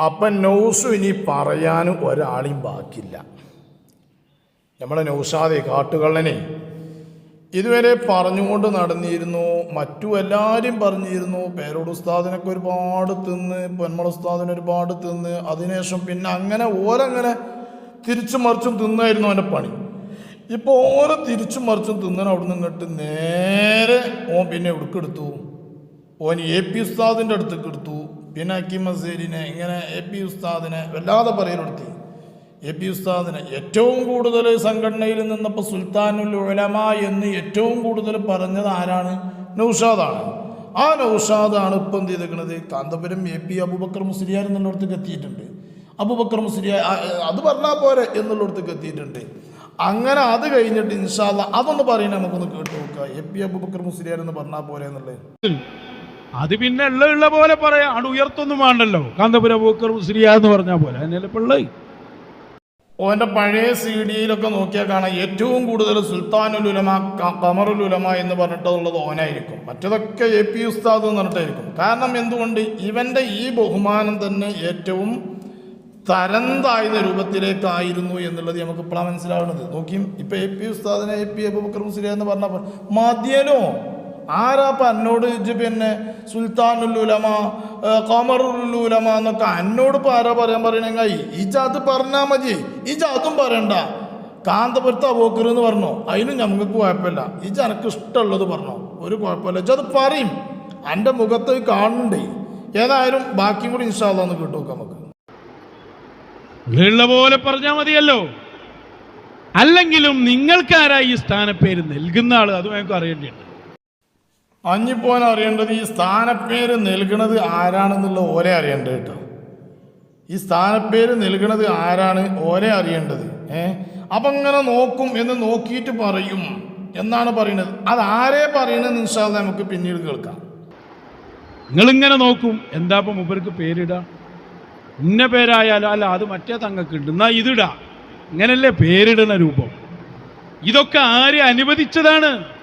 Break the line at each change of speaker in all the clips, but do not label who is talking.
അപ്പം നൗസു ഇനി പറയാൻ ഒരാളും ബാക്കില്ല നമ്മളെ നൗസാതെ കാട്ടുകള്ളനെ ഇതുവരെ പറഞ്ഞുകൊണ്ട് നടന്നിരുന്നു മറ്റു എല്ലാവരും പറഞ്ഞിരുന്നു പേരോട് ഉസ്താദിനൊക്കെ ഒരുപാട് തിന്ന് പൊന്മളുസ്താദിന് ഒരുപാട് തിന്ന് അതിനുശേഷം പിന്നെ അങ്ങനെ ഓരങ്ങനെ തിരിച്ചു മറിച്ചും തിന്നായിരുന്നു അവന്റെ പണി. ഇപ്പോൾ ഓരോ തിരിച്ചു മറിച്ചും തിന്നാൻ അവിടെ നിന്നിട്ട് നേരെ ഓൻ പിന്നെ എവിടേക്കെടുത്തു ഓൻ എ പി ഉസ്താദിന്റെ അടുത്തേക്ക് എടുത്തു. പിന്നെ അക്കീം ഇങ്ങനെ എ പി ഉസ്താദിനെ വല്ലാതെ പറയലെടുത്തി. എ പി ഉസ്താദിനെ ഏറ്റവും കൂടുതൽ സംഘടനയിൽ നിന്നപ്പോൾ സുൽത്താനുൽ ഉലമ എന്ന് ഏറ്റവും കൂടുതൽ പറഞ്ഞത് ആരാണ്? നൗഷാദാണ്. ആ നൗഷാദാണ് ഇപ്പം എന്ത് ചെയ്തേക്കുന്നത് കാന്തപുരം എ പി അബുബക്കർ മുസ്ലിയാർ എന്നുള്ളിടത്തേക്ക് എത്തിയിട്ടുണ്ട്. അബുബക്കർ മുസ്ലിയാർ അത് പറഞ്ഞാൽ പോരെ എന്നുള്ളിടത്തേക്ക് എത്തിയിട്ടുണ്ട്. അങ്ങനെ അത് കഴിഞ്ഞിട്ട് ഇൻഷാല്ല അതൊന്ന് പറയണേ നമുക്കൊന്ന് കേട്ടു നോക്കുക. എ പി അബുബക്കർ മുസ്ലിയാർ എന്ന് പറഞ്ഞാൽ പോരെ എന്നുള്ളത്.
അത് പിന്നെ ഉള്ള ഉള്ള പോലെ പറയാം. ആണ് ഉയർത്തൊന്നും വേണ്ടല്ലോ. കാന്തപുര പൂക്കർ മുസ്ലിയ എന്ന് പറഞ്ഞ പോലെ. അതിനല്ലേ പിള്ളേ
ഓന്റെ പഴയ സി ഡിയിലൊക്കെ നോക്കിയാൽ കാണാം. ഏറ്റവും കൂടുതൽ സുൽത്താനുൽ ഉലമ കമറുൽ ഉലമ എന്ന് പറഞ്ഞിട്ടുള്ളത് ഓനായിരിക്കും. മറ്റതൊക്കെ എ പി ഉസ്താദ് എന്ന് പറഞ്ഞിട്ടായിരിക്കും. കാരണം എന്തുകൊണ്ട്? ഇവന്റെ ഈ ബഹുമാനം തന്നെ ഏറ്റവും തരം താഴ്ന്ന രൂപത്തിലേക്കായിരുന്നു എന്നുള്ളത് നമുക്ക് ഇപ്പോഴാണ് മനസ്സിലാവുന്നത്. നോക്കിയും ഇപ്പം എ പി ഉസ്താദിനെ എ പി അബൂബക്കർ എന്ന് പറഞ്ഞപ്പോൾ മതിയനോ ആരാപ്പ എന്നോട് പിന്നെ ഖമറുൽ ഉലമ എന്നൊക്കെ എന്നോട് ഇപ്പം ആരാ പറയാൻ പറയണെങ്കിൽ ഈ ജാത്ത് പറഞ്ഞാൽ മതി. ഈ ജാത്തും പറയണ്ട. കാന്തപുരത്ത് അബോക്കർ പറഞ്ഞോ. അതിനും ഞങ്ങൾക്ക് കുഴപ്പമില്ല. ഈ ജനക്ക് ഇഷ്ടമുള്ളത് പറഞ്ഞു. ഒരു കുഴപ്പമില്ല. ഇജ അത് പറയും. എന്റെ മുഖത്ത് കാണണ്ടേ ഏതായാലും ബാക്കിയും കൂടി ഇൻഷാല്ല ഒന്ന് കേട്ടു നമുക്ക്.
പോലെ പറഞ്ഞാൽ മതിയല്ലോ. അല്ലെങ്കിലും നിങ്ങൾക്കാരായി ഈ സ്ഥാനപ്പേര് നൽകുന്ന ആൾ? അത് ഞങ്ങൾക്ക് അറിയേണ്ടിയുണ്ട്.
അഞ്ഞിപ്പോൻ അറിയേണ്ടത് ഈ സ്ഥാനപ്പേര് നൽകണത് ആരാണെന്നുള്ള ഓരെ അറിയേണ്ടത് കേട്ടോ. ഈ സ്ഥാനപ്പേര് നൽകണത് ആരാണ് ഓരെ അറിയേണ്ടത് ഏ? അപ്പം ഇങ്ങനെ നോക്കും എന്ന് നോക്കിയിട്ട് പറയും എന്നാണ് പറയുന്നത്. അത് ആരെ പറയണത് നിഷാദ് നമുക്ക് പിന്നീട് കേൾക്കാം.
നിങ്ങളിങ്ങനെ നോക്കും എന്താ ഇപ്പം മൂപ്പർക്ക് പേരിടാം? ഇന്ന പേരായാലോ അല്ല അത് മറ്റേ തങ്ങൾക്ക് ഉണ്ട് എന്നാ ഇതിടാ? ഇങ്ങനല്ലേ പേരിടുന്ന രൂപം. ഇതൊക്കെ ആരെ അനുവദിച്ചതാണ്?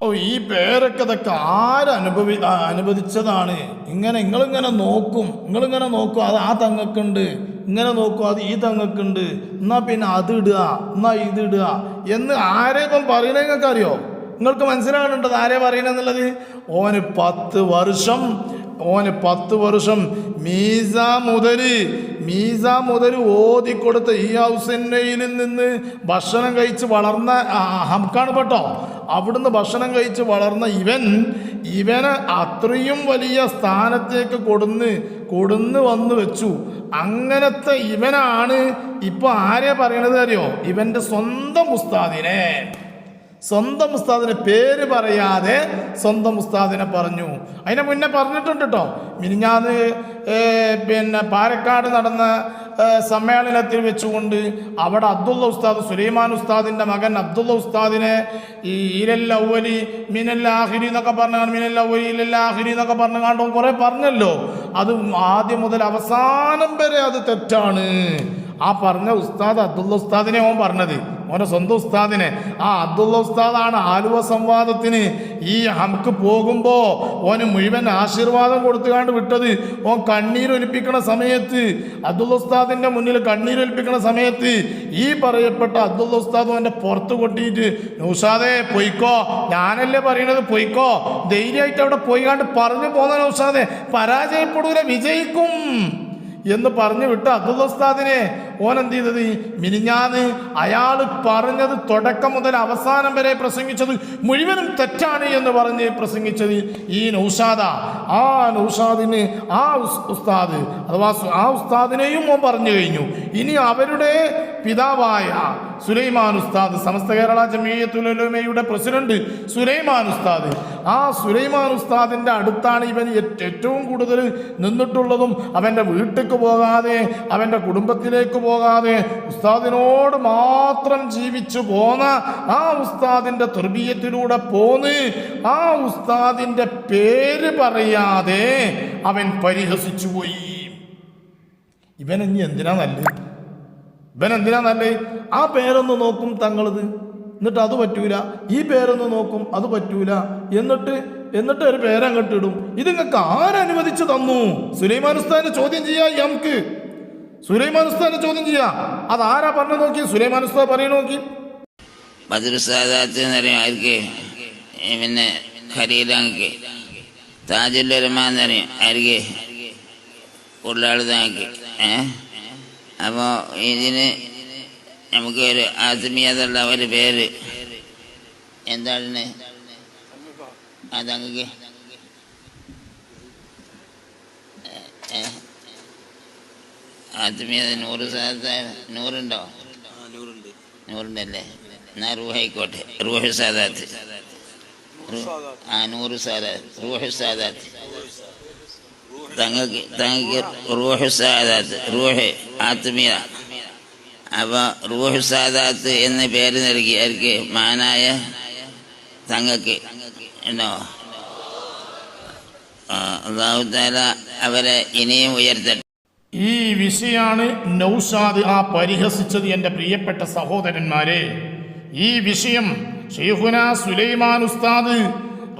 ഓ ഈ പേരൊക്കെ ഇതൊക്കെ ആരനുഭവി അനുവദിച്ചതാണ്? ഇങ്ങനെ നിങ്ങളിങ്ങനെ നോക്കും. നിങ്ങളിങ്ങനെ നോക്കും അത് ആ തങ്ങക്കുണ്ട് ഇങ്ങനെ നോക്കും അത് ഈ തങ്ങക്കുണ്ട് എന്നാ പിന്നെ അത് ഇടുക എന്നാ ഇത് ഇടുക എന്ന് ആരെ ഇപ്പം പറയണേ നിങ്ങൾക്ക് അറിയോ നിങ്ങൾക്ക് മനസ്സിലാകുന്നുണ്ടത് ആരെ പറയണെന്നുള്ളത് ഓന് പത്ത് വർഷം ഓന് പത്ത് വർഷം മീസ മുതൽ മീസ മുതൽ ഓതിക്കൊടുത്ത ഈ ഹൗസിനയിൽ നിന്ന് ഭക്ഷണം കഴിച്ച് വളർന്ന ഹംക്കാണ് പെട്ടോ അവിടുന്ന് ഭക്ഷണം കഴിച്ച് വളർന്ന ഇവൻ ഇവനെ അത്രയും വലിയ സ്ഥാനത്തേക്ക് കൊടുന്ന് കൊടുന്ന് വന്നു വെച്ചു. അങ്ങനത്തെ ഇവനാണ് ഇപ്പൊ ആരെ പറയണത് അറിയോ? ഇവന്റെ സ്വന്തം ഉസ്താദിനെ. സ്വന്തം ഉസ്താദിനെ പേര് പറയാതെ സ്വന്തം ഉസ്താദിനെ പറഞ്ഞു. അതിനെ മുന്നേ പറഞ്ഞിട്ടുണ്ട് കേട്ടോ മിനിഞ്ഞാന്ന് പിന്നെ പാലക്കാട് നടന്ന സമ്മേളനത്തിൽ വെച്ചുകൊണ്ട് അവിടെ അബ്ദുള്ള ഉസ്താദ് സുലൈമാൻ ഉസ്താദിന്റെ മകൻ അബ്ദുള്ള ഉസ്താദിനെ ഈ ഈലല്ല ഔവലി മിനല്ല ആഹിരി എന്നൊക്കെ പറഞ്ഞു മിനല്ല ഔവലി എന്നൊക്കെ പറഞ്ഞു കണ്ടോ കുറേ പറഞ്ഞല്ലോ. അത് ആദ്യം മുതൽ അവസാനം വരെ അത് തെറ്റാണ്. ആ പറഞ്ഞ ഉസ്താദ് അബ്ദുള്ള ഉസ്താദിനെ ഓൻ പറഞ്ഞത്. ഓന്റെ സ്വന്തം ഉസ്താദിനെ. ആ അബ്ദുള്ള ഉസ്താദാണ് ആലുവ സംവാദത്തിന് ഈ ഹംക്ക് പോകുമ്പോൾ ഓന് മുഴുവൻ ആശീർവാദം കൊടുത്തുകാണ്ട് വിട്ടത്. ഓൻ കണ്ണീരൊലിപ്പിക്കണ സമയത്ത് അബ്ദുള്ള ഉസ്താദിന്റെ മുന്നിൽ കണ്ണീരൊലിപ്പിക്കണ സമയത്ത് ഈ പറയപ്പെട്ട അബ്ദുള്ള ഉസ്താദ് ഓന്റെ പുറത്ത് കൊട്ടിയിട്ട് നൗഷാദേ പൊയ്ക്കോ. ഞാനല്ലേ പറയണത് പൊയ്ക്കോ. ധൈര്യമായിട്ട് അവിടെ പോയിക്കാണ്ട് പറഞ്ഞു പോകുന്ന നൗഷാദേ. പരാജയപ്പെടൂല വിജയിക്കും. എന്ന് പറഞ്ഞു വിട്ട അബ്ദുള്ള ഓൻ എന്ത് ചെയ്തത് മിനിഞ്ഞാന്ന് അയാൾ പറഞ്ഞത് തുടക്കം മുതൽ അവസാനം വരെ പ്രസംഗിച്ചത് മുഴുവനും തെറ്റാണ് എന്ന് പറഞ്ഞ് പ്രസംഗിച്ചത് ഈ നൗഷാദ. ആ നൗഷാദിന് ആ ഉസ്താദ് അഥവാ ആ ഉസ്താദിനെയും ഓൻ പറഞ്ഞു കഴിഞ്ഞു. ഇനി അവരുടെ പിതാവായ സുലൈമാൻ ഉസ്താദ് സമസ്ത കേരള ജമീയത്തുലമയുടെ പ്രസിഡന്റ് സുലൈമാൻ ഉസ്താദ്. ആ സുലൈമാൻ ഉസ്താദിന്റെ അടുത്താണ് ഇവൻ ഏറ്റവും കൂടുതൽ നിന്നിട്ടുള്ളതും അവന്റെ വീട്ടിലേക്ക് പോകാതെ അവന്റെ കുടുംബത്തിലേക്ക് പോകാതെ ഉസ്താദിനോട് മാത്രം ജീവിച്ചു പോന്ന ആ ഉസ്താദിന്റെ തുർബീയത്തിലൂടെ പോന്ന് ആ ഉസ്താദിന്റെ പേര് പറയാതെ അവൻ പരിഹസിച്ചു പോയി. ഇവൻ ഇനി എന്തിനാ നല്ലത്? ഇവൻ എന്തിനാ നല്ലത്? ആ പേരൊന്ന് നോക്കും തങ്ങളത്. എന്നിട്ട് അത് പറ്റൂല. ഈ പേരൊന്ന് നോക്കും അത് പറ്റൂല. എന്നിട്ട് എന്നിട്ട് ഒരു പേരങ്ങോട്ട് ഇടും. ഇത് നിങ്ങൾക്ക് ആരനുവദിച്ചു തന്നു? സുലൈമാൻ ഉസ്താദിനെ ചോദ്യം ചെയ്യാ നമുക്ക് സുലൈമാൻ ഉസ്താദിനെ ചോദ്യം ചെയ്യാ. ആരാ പറഞ്ഞു നോക്കി? സുലൈമാൻ ഉസ്താദ് പറയണ നോക്കി.
പറയും ആർക്ക്? പിന്നെ ഖരീദാങ്ക് താജുല്ലരമ എന്ന് പറയും. ആർക്ക്? ഉള്ളാൾ താങ്ക് ഏ? അപ്പോൾ ഇതിന് നമുക്ക് ഒരു ആത്മീയതയുള്ള ഒരു പേര്. എന്താണ് ആ തങ്ങൾക്ക് ഏ ആത്മീയത നൂറ് നൂറുണ്ടോ? നൂറുണ്ടല്ലേ? എന്നാ റൂഹായിക്കോട്ടെ റൂഹ് സാദാത്ത്. ആ നൂറ് സാദാത്ത് റൂഹ് സാദാത്ത്. തങ്ങൾക്ക് തങ്ങൾക്ക് റൂഹ് സാദാത്ത്. റൂഹ് ആത്മീയ. അപ്പോൾ റൂഹ് സാദാത്ത് എന്ന പേര് നൽകി അവർക്ക് മാനായ തങ്ങൾക്ക് ഉണ്ടോ? അള്ളാഹു താല അവരെ ഇനിയും ഉയർത്തട്ടെ.
ഈ വിഷയാണ് നൗഷാദ് ആ പരിഹസിച്ചത് എന്റെ പ്രിയപ്പെട്ട സഹോദരന്മാരെ. ഈ വിഷയം ഷെയ്ഖുന സുലൈമാൻ ഉസ്താദ്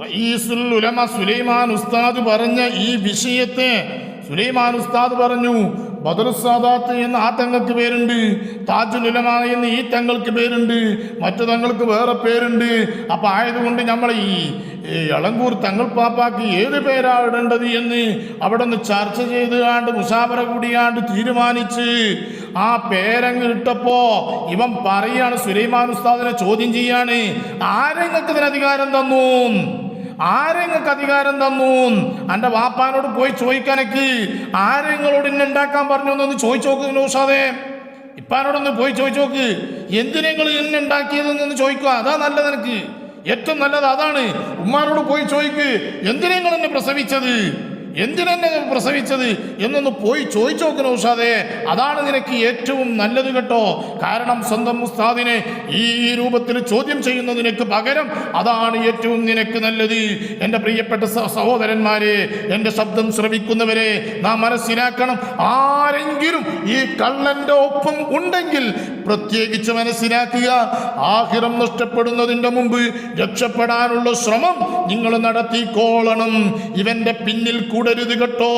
റയീസുൽ ഉലമ സുലൈമാൻ ഉസ്താദ് പറഞ്ഞ ഈ വിഷയത്തെ സുലൈമാൻ ഉസ്താദ് പറഞ്ഞു ബദറുസാദാത്ത് എന്ന ആ തങ്ങൾക്ക് പേരുണ്ട്. താജു ഉലമ എന്ന് ഈ തങ്ങൾക്ക് പേരുണ്ട്. മറ്റു തങ്ങൾക്ക് വേറെ പേരുണ്ട്. അപ്പൊ ആയതുകൊണ്ട് നമ്മൾ ഈ എളങ്കൂർ തങ്ങൾ പാപ്പാക്ക് ഏത് പേരാ ഇടേണ്ടത് എന്ന് അവിടെ നിന്ന് ചർച്ച ചെയ്ത് കാണ്ട് മുസാഫറ കൂടിയാണ്ട് തീരുമാനിച്ച് ആ പേരങ്ങ് ഇട്ടപ്പോ ഇവൻ പറയാണ് സുലൈമാൻ ഉസ്താദിനെ ചോദ്യം ചെയ്യാണ് ആരെങ്ങൾക്ക് ഇതിന് അധികാരം തന്നു? ആരെങ്ങൾക്ക് അധികാരം തന്നു എന്റെ വാപ്പാനോട് പോയി ചോദിക്കാനൊക്കെ. ആരെങ്ങളോട് ഇന്നെ ഉണ്ടാക്കാൻ പറഞ്ഞു എന്നൊന്ന് ചോദിച്ചു നോക്ക് നൗഷാദേ ഇപ്പാനോടൊന്ന് പോയി ചോദിച്ചു നോക്ക്. എന്തിനെങ്ങൾ ഇന്നെ ഉണ്ടാക്കിയതെന്നൊന്ന് ചോദിക്കുക. അതാ നല്ലത് എനിക്ക്. ഏറ്റവും നല്ലത് അതാണ്. ഉമ്മാനോട് പോയി ചോദിക്ക്. എന്തിനെങ്ങൾ എന്നെ പ്രസവിച്ചത്? എന്തിനെന്നെ പ്രസവിച്ചത് എന്നൊന്ന് പോയി ചോദിച്ചു നോക്ക് നൗഷാദേ. അതാണ് നിനക്ക് ഏറ്റവും നല്ലത് കേട്ടോ. കാരണം സ്വന്തം ഉസ്താദിനെ ഈ രൂപത്തിൽ ചോദ്യം ചെയ്യുന്നതിനക്ക് പകരം അതാണ് ഏറ്റവും നിനക്ക് നല്ലത്. എന്റെ പ്രിയപ്പെട്ട സഹോദരന്മാരെ എന്റെ ശബ്ദം ശ്രവിക്കുന്നവരെ നാം മനസ്സിലാക്കണം ആരെങ്കിലും ഈ കള്ളന്റെ ഒപ്പം ഉണ്ടെങ്കിൽ പ്രത്യേകിച്ച് മനസ്സിലാക്കുക. ആഹിരം നഷ്ടപ്പെടുന്നതിന്റെ മുമ്പ് രക്ഷപ്പെടാനുള്ള ശ്രമം നിങ്ങൾ നടത്തിക്കോളണം. ഇവന്റെ പിന്നിൽ കൂടരുത് കേട്ടോ.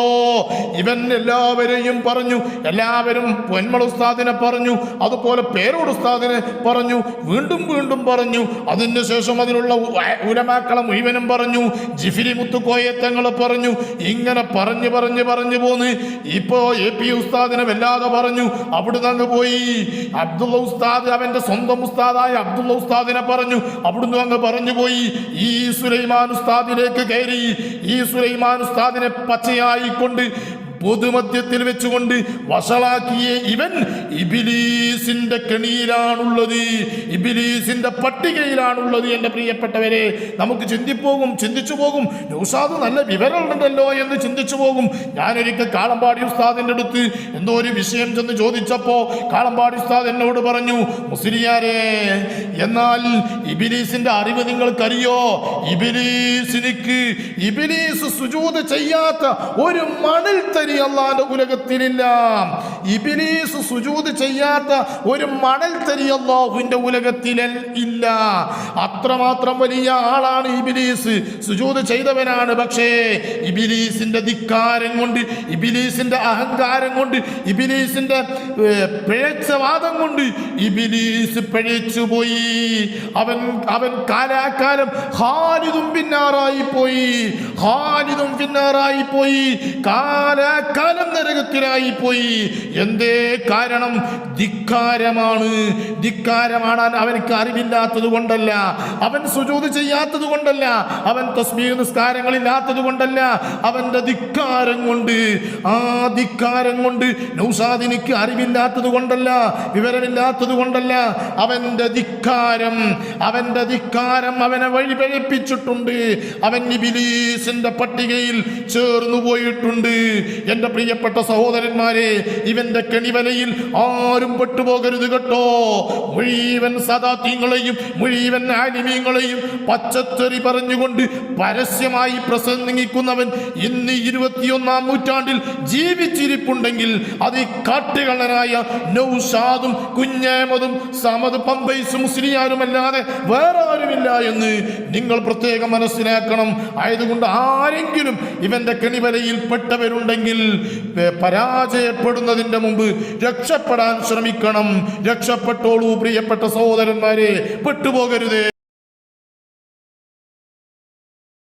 ഇവൻ എല്ലാവരെയും പറഞ്ഞു എല്ലാവരും പൊന്മൾ ഉസ്താദിനെ പറഞ്ഞു അതുപോലെ പേരോട് ഉസ്താദിനെ പറഞ്ഞു വീണ്ടും വീണ്ടും പറഞ്ഞു. അതിനുശേഷം അതിനുള്ള ഉ- ഉലമാക്കളെ മുഴുവനും പറഞ്ഞു ജിഫിരി മുത്തുക്കോയത്തങ്ങൾ പറഞ്ഞു ഇങ്ങനെ പറഞ്ഞു പറഞ്ഞു പറഞ്ഞു പോന്ന്. ഇപ്പോ എ പി ഉസ്താദിനെ വല്ലാതെ പറഞ്ഞു അവിടുന്ന് അങ്ങ് പോയി. അബ്ദുള്ള ഉസ്താദ് അവന്റെ സ്വന്തം ഉസ്താദായ അബ്ദുള്ള ഉസ്താദിനെ പറഞ്ഞു അവിടുന്ന് അങ്ങ് പറഞ്ഞു പോയി. ഈ സുലൈമാൻ ഉസ്താദിലേക്ക് കയറി ഈ സുലൈമാൻ ഉസ്താദിനെ പച്ചയായിക്കൊണ്ട് പൊതുമധ്യത്തിൽ വെച്ചുകൊണ്ട് വഷളാക്കിയ ഇവൻ ഇബിലീസിന്റെ കെണിയിലാണുള്ളത്. ഇബിലീസിന്റെ പട്ടികയിലാണുള്ളത് എന്റെ പ്രിയപ്പെട്ടവരെ. നമുക്ക് ചിന്തിപ്പോകും ചിന്തിച്ചു പോകും നൗസാദ് നല്ല വിവരമുണ്ടല്ലോ എന്ന് ചിന്തിച്ചു പോകും ഞാനൊരിക്കൽ കാളമ്പാടി ഉസ്താദിന്റെ അടുത്ത് എന്തോ ഒരു വിഷയം ചെന്ന് ചോദിച്ചപ്പോൾ കാളമ്പാടി ഉസ്താദ് എന്നോട് പറഞ്ഞു മുസ്ലിയാരെ എന്നാൽ ഇബിലീസിന്റെ അറിവ് നിങ്ങൾക്കറിയോ? ഇബിലീസിനിക്ക് ഇബിലീസ് സുജൂത് ചെയ്യാത്ത ഒരു മണൽ തരി അള്ളാന്റെ ഉലകത്തിലില്ല. ഇബിലീസ് സുജൂത് ചെയ്യാത്ത ഒരു മണൽ തരി അള്ളാഹുവിന്റെ ഉലകത്തിൽ ഇല്ല. അത്രമാത്രം വലിയ ആളാണ് ഇബിലീസ്. സുജൂത് ചെയ്തവനാണ്. പക്ഷേ ഇബിലീസിന്റെ ധിക്കാരം കൊണ്ട് ഇബിലീസിന്റെ അഹങ്കാരം കൊണ്ട് ഇബിലീസിന്റെ പിഴച്ചവാദം കൊണ്ട് ഇബിലീസ് പിഴച്ചുപോയി. അവൻ അവൻ കാലാകാലം ഹാലിതും പിന്നാറായി പോയി. ഹാലിതും പിന്നാറായി പോയി. കാലാകാലം നരകത്തിലായി പോയി. എന്തേ കാരണം? ധിക്കാരമാണ്. ധിക്കാരമാണ് അവനക്ക് അറിവില്ലാത്തത് കൊണ്ടല്ല. അവൻ സുജൂത് ചെയ്യാത്തത് കൊണ്ടല്ല. അവൻ തസ്മീർ നിസ്കാരങ്ങളില്ലാത്തത് കൊണ്ടല്ല അവന്റെ ധിക്കാരം കൊണ്ട്. ആ ധിക്കാരം കൊണ്ട് നൗസാദിനിക്ക് അറിവില്ലാത്തത് കൊണ്ടല്ല. വിവരമില്ലാത്തത് കൊണ്ടല്ല. അവന്റെ ധിക്കാരം. അവന്റെ ധിക്കാരം അവനെ വഴിപഴപ്പിച്ചിട്ടുണ്ട്. അവൻ ഇബിലീസിന്റെ പട്ടികയിൽ ചേർന്നു പോയിട്ടുണ്ട് എന്റെ പ്രിയപ്പെട്ട സഹോദരന്മാരെ ഇവന്റെ കെണിവലയിൽ ആരും പെട്ടുപോകരുത് കേട്ടോ. മുഴുവൻ സദാത്യങ്ങളെയും മുഴുവൻ ആനിമീങ്ങളെയും പച്ചത്തെറി പറഞ്ഞുകൊണ്ട് പരസ്യമായി പ്രസംഗിക്കുന്നവൻ ഇന്ന് ഇരുപത്തിയൊന്നാം നൂറ്റാണ്ടിൽ ജീവിച്ചിരിപ്പുണ്ടെങ്കിൽ അത് ഈ കാട്ടുകള്ളനായ നൗഷാദും കുഞ്ഞേമതും സമത് പമ്പൈസും മുസ്ലിയാരുമല്ലാതെ വേറെ ആരുമില്ല എന്ന് നിങ്ങൾ പ്രത്യേകം മനസ്സിലാക്കണം. ആയതുകൊണ്ട് ആരെങ്കിലും ഇവന്റെ കെണിവലയിൽ പെട്ടവരുണ്ടെങ്കിൽ ഏ, പരാജയപ്പെടുന്നതിന്റെ മുമ്പ് രക്ഷപ്പെടാൻ ശ്രമിക്കണം. രക്ഷപ്പെട്ടോളൂ പ്രിയപ്പെട്ട സഹോദരന്മാരെ. പെട്ടുപോകരുതേ.